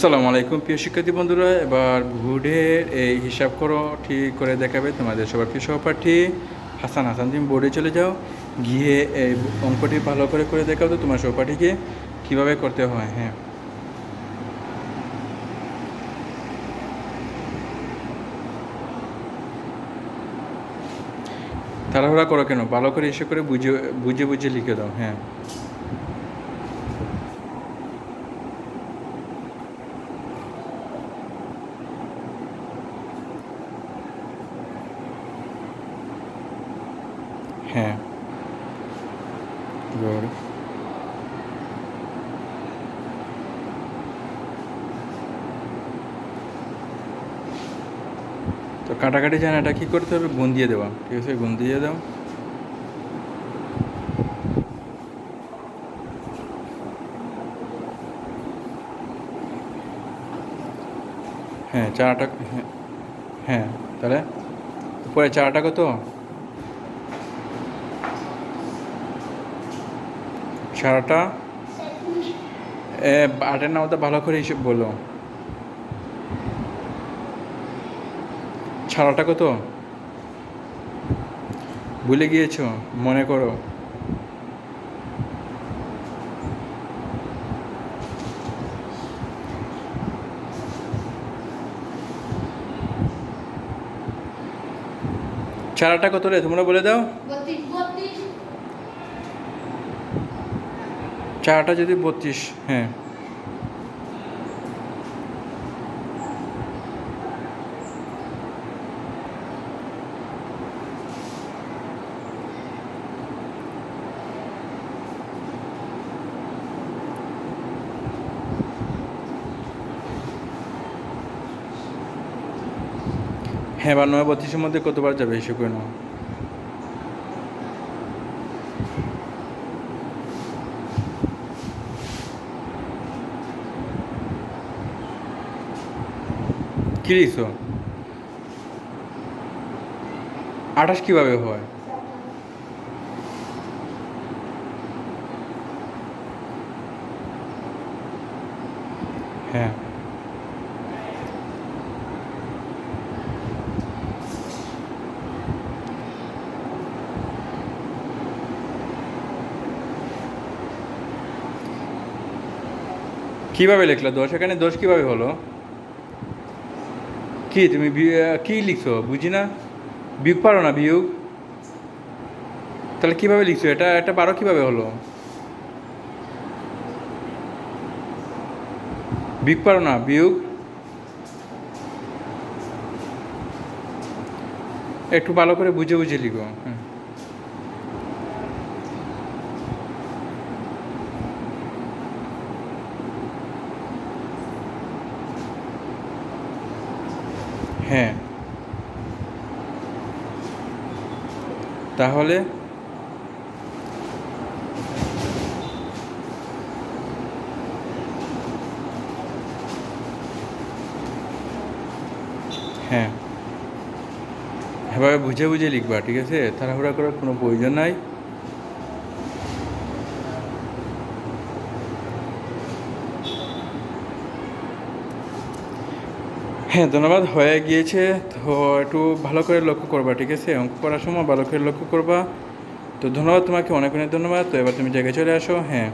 আসসালামু আলাইকুম, প্রিয় শিক্ষার্থী বন্ধুরা। এবার বোর্ডের এই হিসাব করো, ঠিক করে দেখাবে তোমাদের সবার প্রিয় সহপাঠী হাসান হাসান, তুমি বোর্ডে চলে যাও। গিয়ে এই অঙ্কটি ভালো করে করে দেখাও তো তোমার সহপাঠীকে, কীভাবে করতে হয় হ্যাঁ। তাড়াহুড়া করো কেন? ভালো করে এসে করে বুঝে বুঝে বুঝে লিখে দাও হ্যাঁ। হ্যাঁ। তো কাটাকাটি জানা এটা কী করতে হবে? গুণ দিয়ে দেওয়া। ঠিক আছে গুণ দিয়ে দাও। হ্যাঁ চারাটা হ্যাঁ হ্যাঁ তাহলে উপরে চারাটা কত? সারাটা? আটের নামটা ভালো করে হিসেব বলো। ছাড়াটা কত? ভুলে গিয়েছো? মনে করো। ছাড়াটা কত রে? তোমরা বলে দাও। চারটা যদি বত্রিশ হ্যাঁ। হ্যাঁ বা নয় বত্রিশের মধ্যে কতবার যাবে হিসেব করে নাও। লিখছো আঠাশ কীভাবে হয়? হ্যাঁ। কীভাবে লিখলা দোষ এখানে দোষ কীভাবে হলো? কি, তুমি কি লিখছো? বুঝি না। বিয়োগ পারো না, বিয়োগ। তাহলে কীভাবে লিখছো? এটা এটা পারো কীভাবে হলো? বিয়োগ পারো না, বিয়োগ। একটু ভালো করে বুঝে বুঝে লিখো হ্যাঁ। হ্যাঁ। তাহলে? হ্যাঁ। এভাবে বুঝে বুঝে লিখবা ঠিক আছে? তাড়াহুড়া করার কোনো প্রয়োজন নাই। হ্যাঁ ধন্যবাদ। হয়ে গিয়েছে। তো একটু ভালো করে লক্ষ্য করবা, ঠিক আছে? অঙ্ক করার সময় ভালো করে লক্ষ্য করবা। তো ধন্যবাদ তোমাকে, অনেক অনেক ধন্যবাদ। তো এবার তুমি জায়গায় চলে আসো। হ্যাঁ।